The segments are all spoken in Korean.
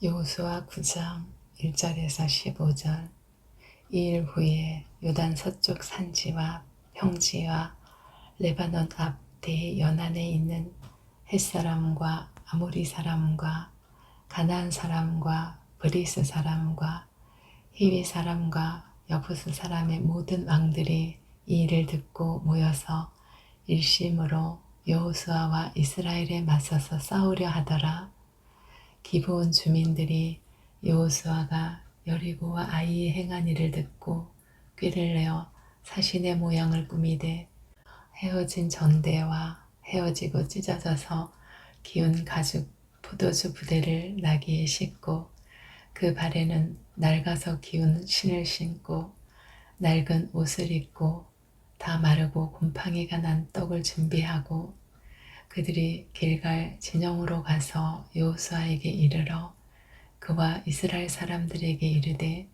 여호수아 9장 1절에서 15절 이 일 후에 요단 서쪽 산지와 평지와 레바논 앞 대연안에 있는 햇사람과 아모리 사람과 가나안 사람과 브리스 사람과 히위 사람과 여부스 사람의 모든 왕들이 이 일을 듣고 모여서 일심으로 여호수아와 이스라엘에 맞서서 싸우려 하더라. 기브온 주민들이 여호수아가 여리고와 아이의 행한 일을 듣고 꾀를 내어 사신의 모양을 꾸미되 헤어진 전대와 헤어지고 찢어져서 기운 가죽 포도주 부대를 나귀에 싣고 그 발에는 낡아서 기운 신을 신고 낡은 옷을 입고 다 마르고 곰팡이가 난 떡을 준비하고 그들이 길갈 진영으로 가서 여호수아에게 이르러 그와 이스라엘 사람들에게 이르되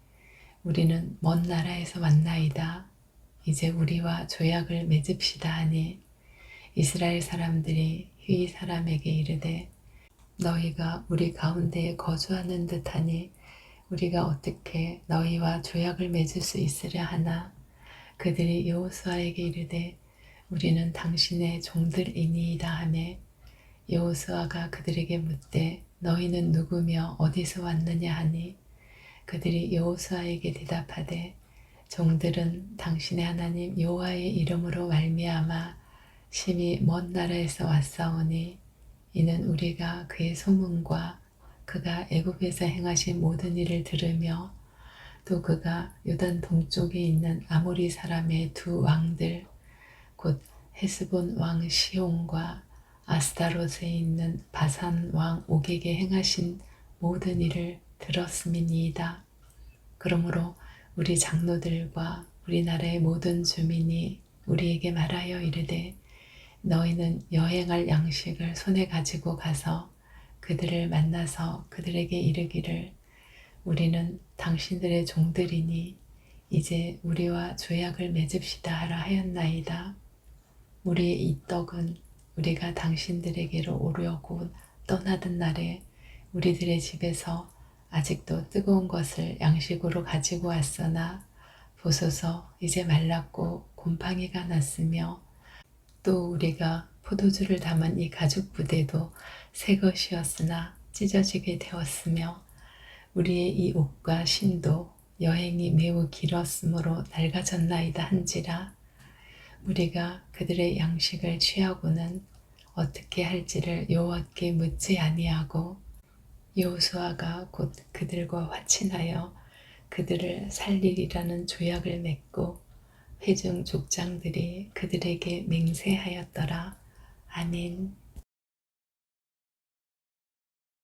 우리는 먼 나라에서 왔나이다. 이제 우리와 조약을 맺읍시다 하니 이스라엘 사람들이 휘 사람에게 이르되 너희가 우리 가운데에 거주하는 듯하니 우리가 어떻게 너희와 조약을 맺을 수 있으려 하나 그들이 여호수아에게 이르되 우리는 당신의 종들이니이다 하매 여호수아가 그들에게 묻되 너희는 누구며 어디서 왔느냐 하니? 그들이 여호수아에게 대답하되 종들은 당신의 하나님 여호와의 이름으로 말미암아 심히 먼 나라에서 왔사오니 이는 우리가 그의 소문과 그가 애굽에서 행하신 모든 일을 들으며 또 그가 요단 동쪽에 있는 아모리 사람의 두 왕들 곧 헤스본 왕 시온과 아스타롯에 있는 바산 왕 옥에게 행하신 모든 일을 들었음이니이다. 그러므로 우리 장로들과 우리나라의 모든 주민이 우리에게 말하여 이르되 너희는 여행할 양식을 손에 가지고 가서 그들을 만나서 그들에게 이르기를 우리는 당신들의 종들이니 이제 우리와 조약을 맺읍시다 하라 하였나이다. 우리의 이 떡은 우리가 당신들에게로 오려고 떠나던 날에 우리들의 집에서 아직도 뜨거운 것을 양식으로 가지고 왔으나 보소서 이제 말랐고 곰팡이가 났으며 또 우리가 포도주를 담은 이 가죽 부대도 새 것이었으나 찢어지게 되었으며 우리의 이 옷과 신도 여행이 매우 길었으므로 낡아졌나이다 한지라 우리가 그들의 양식을 취하고는 어떻게 할지를 여호와께 묻지 아니하고 여호수아가 곧 그들과 화친하여 그들을 살리리라는 조약을 맺고 회중 족장들이 그들에게 맹세하였더라. 아멘.